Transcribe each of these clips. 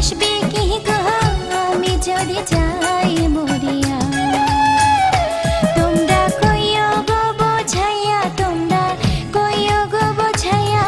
আসবে কি আমি যদি যাই মরিয়া। তোমরা কইও গো বোঝাইয়া তোমরা কইও গো বোঝাইয়া।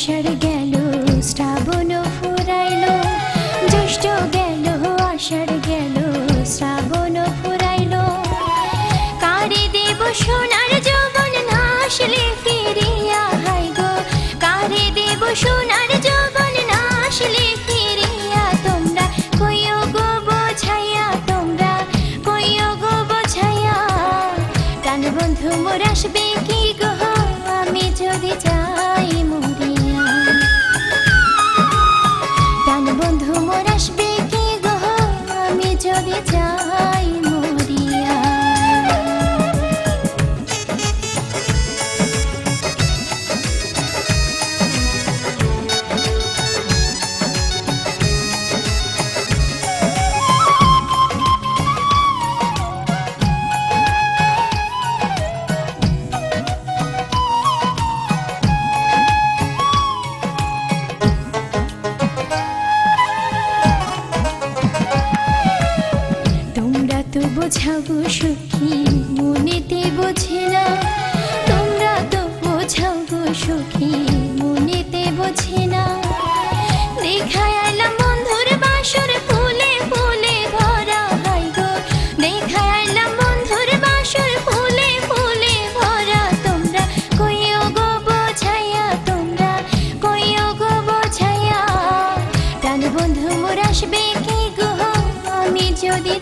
আষাঢ় গেল, শ্রাবণ ফুরাইল, জ্যৈষ্ঠ গেল, আষাঢ় গেল, শ্রাবণ ফুরাইল। কারে দেব সোনার যৌবন না আসলে ফিরিয়া হাই গো? কারে দেব সোনার যৌবন না আসলে ফিরিয়া তোমরা? কইও গো বোঝাইয়া তোমরা? কইও গো বোঝাইয়া? টান বন্ধু মোর আসবে কি গো? আমি যদি যাই বোঝাবো সখী, মনেতে বোঝে না। তোমরা তো বোঝাবো সখী, মনেতে বোঝে না। দেখায় আইলাম বন্ধুর বাসর ফুলে ফুলে ভরা হাই গো। দেখায় আইলাম বন্ধুর বাসর ফুলে ফুলে ভরা তোমরা। কইও গো বোঝাইয়া তোমরা, কইও গো বোঝাইয়া। টান বন্ধু মোর আসবে কি গো? আমি যদি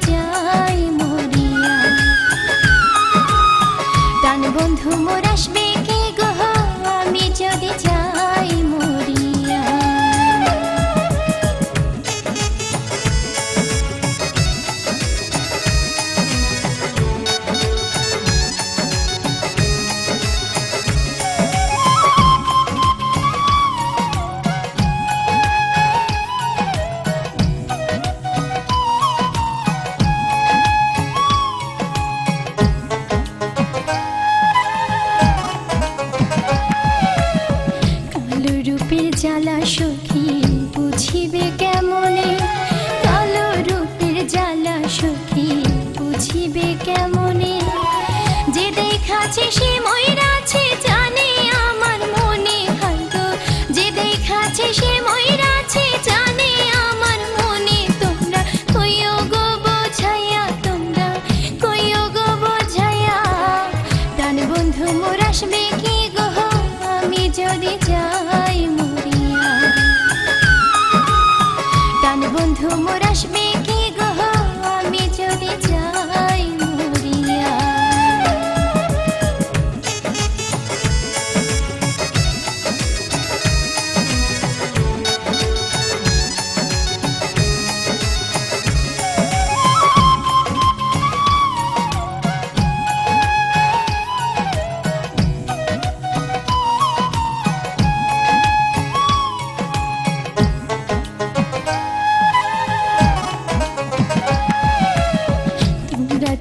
সখী বুঝিবে কেমনে? যে দেখাছে সে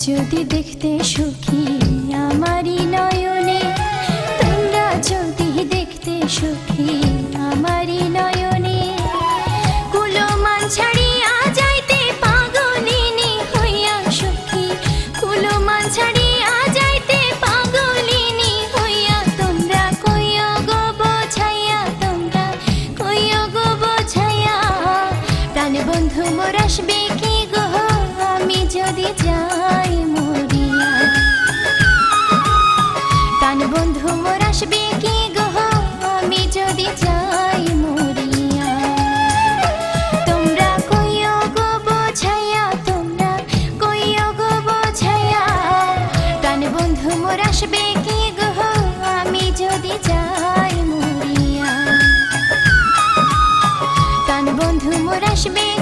যদি দেখতে সুখী আমারই নয়নে তোমরা যদি দেখতে সুখী বন্ধু মোর আসবে